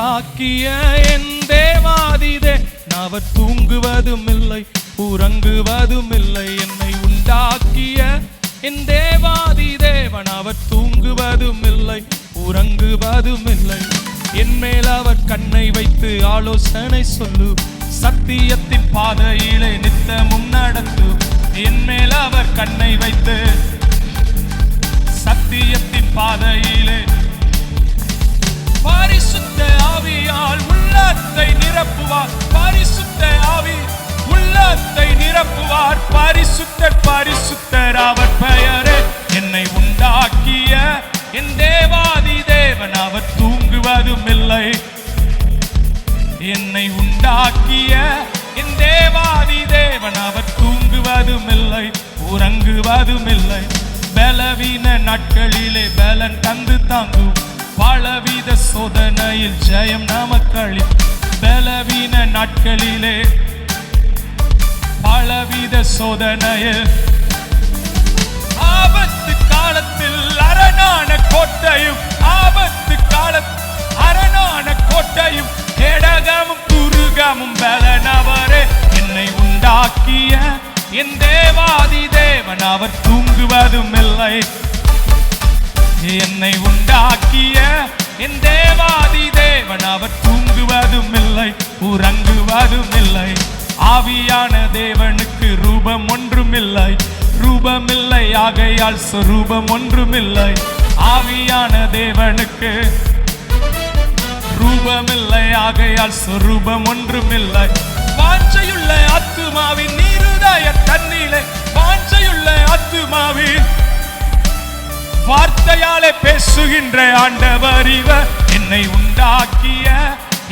உண்டாக்கிய என் தேவாதிதே அவர் தூங்குவதும் இல்லை உறங்குவதும் இல்லை என்னை உண்டாக்கிய என் தேவாதி தேவன் அவர் தூங்குவதும் இல்லை உறங்குவதும் இல்லை என் மேல் அவர் கண்ணை வைத்து ஆலோசனை சொல்லு சத்தியத்தின் பாதையிலே நித்தமும் நடத்து. என் மேல் அவர் கண்ணை வைத்து சத்தியத்தின் பாதையிலே பரிசுத்த ஆவியால் உள்ளத்தை நிரப்புவார். பரிசுத்த ஆவி உள்ளத்தை நிரப்புவார். பரிசுத்தர் பரிசுத்தர் அவர் பெயரே. என்னை உண்டாக்கிய என் தேவாதி தேவன் அவர் தூங்குவதும் இல்லை என்னை உண்டாக்கிய என் தேவாதி தேவன் அவர் தூங்குவதும் இல்லை உறங்குவதும் இல்லை பலவீன நாட்களிலே பலன் தந்து தாங்கும். பலவித சோதனையில் ஜெயம் நமக்களி பலவீன நாட்களிலே. பலவித சோதனையில் ஆபத்து காலத்தில் அரணான கோட்டையும் ஆபத்து காலத்தில் அரணான கோட்டையும் கேடகமும் துருகமும் பலனவரே என்னை உண்டாக்கிய என் தேவாதி தேவன். அவர் தூங்குவதும் இல்லை என்னை உண்டாக்கிய என் தேவாதி தேவன் அவர் தூங்குவதும் இல்லை உறங்குவதும் இல்லை ஆவியான தேவனுக்கு ரூபம் ஒன்றுமில்லை ரூபமில்லை ஆகையால் சொரூபம் ஒன்றுமில்லை. ஆவியான தேவனுக்கு ரூபமில்லை ஆகையால் சொரூபம் ஒன்றுமில்லை. வாஞ்சையுள்ள ஆத்துமாவின் நீருதாய தண்ணீரை வாஞ்சையுள்ள ஆத்துமாவின் வார்த்தையாலே பேசுகின்ற ஆண்டவர் இவர். என்னை உண்டாக்கிய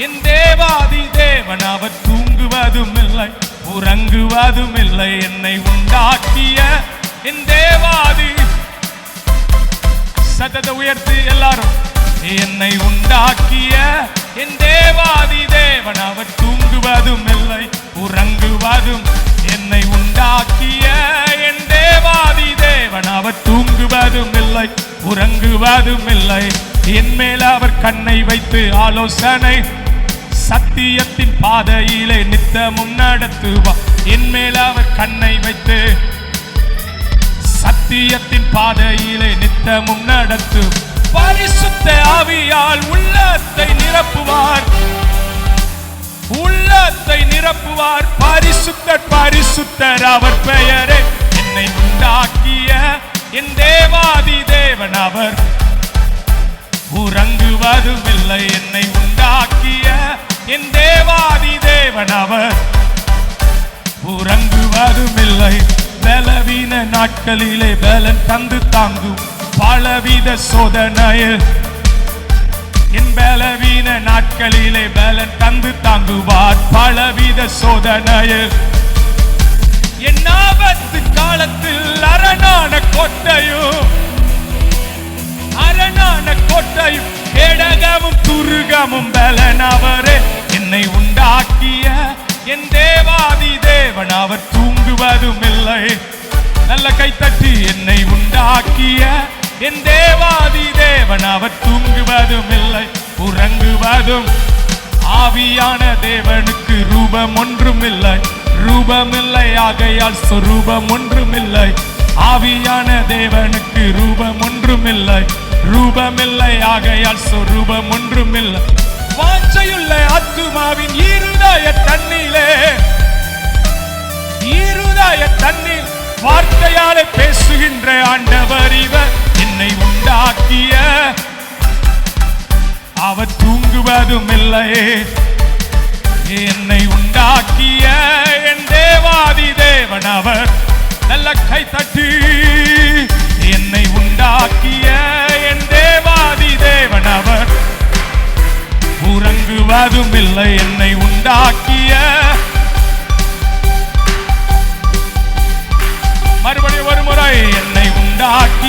என் தேவாதி தேவன் அவர் தூங்குவதும் இல்லை உறங்குவதும் இல்லை என்னை உண்டாக்கிய என் தேவாதி. சத்தத்தை உயர்த்தி எல்லாரும். என்னை உண்டாக்கிய என் தேவாதி தேவன் அவர் தூங்குவதும் இல்லை உறங்குவதும். என்னை உண்டாக்கிய என் தேவாதி தேவன் அவர் உறங்குவதும் இல்லை உறங்குவதும் இல்லை என் மேல அவர் கண்ணை வைத்து ஆலோசனை சத்தியத்தின் பாதையிலே நித்தமும் நடத்துவார் என் மேல அவர் கண்ணை வைத்து சத்தியத்தின் பாதையிலே நித்தமும் நடத்து பரிசுத்த ஆவியால் உள்ளத்தை நிரப்புவார். உள்ளத்தை நிரப்புவார். பரிசுத்தர் பரிசுத்தர் அவர் பெயரே. என்னை உண்டாக்கிய என் தேவாதி தேவன் அவர். உறங்குவதும் இல்லை என்னை உண்டாக்கிய என் தேவாதி தேவன் அவர். உறங்குவதும் இல்லை பலவீன நாட்களிலே பலன் தந்து தாங்கும் பலவித சோதனையில். என் பலவீன நாட்களிலே பலன் தந்து தாங்குவார் பலவித சோதனையில். என் ஆபத்து காலத்தில் அரணான கோட்டையும் அரணான கோட்டையும் கேடகமும் துருகமும் பலனவரே என்னை உண்டாக்கிய. என் தேவாதி தேவன் அவர் தூங்குவதும் இல்லை. நல்ல கைத்தட்டி என்னை உண்டாக்கிய. என் தேவாதி தேவன் அவர் தூங்குவதும் இல்லை. உறங்குவதும் ஆவியான தேவனுக்கு ரூபம் ஒன்றும் இல்லை. ரூபமில்லை ஆகையால் சொரூபம் ஒன்றுமில்லை ஆவியான தேவனுக்கு ரூபம் ஒன்றுமில்லை ரூபமில்லை ஆகையால் சொரூபம் ஒன்றுமில்லை வாஞ்சையுள்ள ஆத்துமாவின் இருதய தண்ணீலே இருதய தண்ணீர் வார்த்தையாலே பேசுகின்ற ஆண்டவர் இவர் என்னை உண்டாக்கிய. அவர் தூங்குவதும் இல்லையே என்னை உண்டாக்கிய என் தேவாதி தேவன் அவர். நல்ல கை தட்டி என்னை உண்டாக்கிய என் தேவாதி தேவன் அவர். உறங்குவதும் இல்லை என்னை உண்டாக்கிய. மறுபடியும் ஒரு முறை என்னை உண்டாக்கி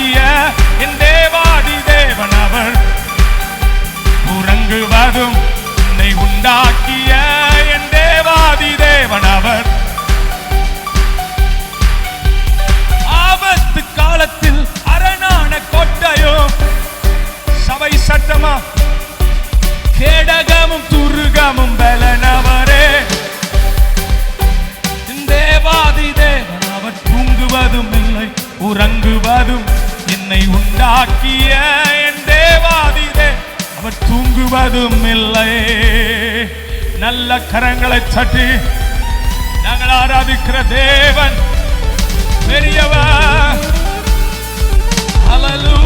உறங்குவதும் என்னை உண்டாக்கிய என் தேவாதிதே அவர் தூங்குவதும் இல்லை நல்ல கரங்களை சட்டி நாங்கள் ஆராதிக்கிற தேவன் பெரியவர் அலலூ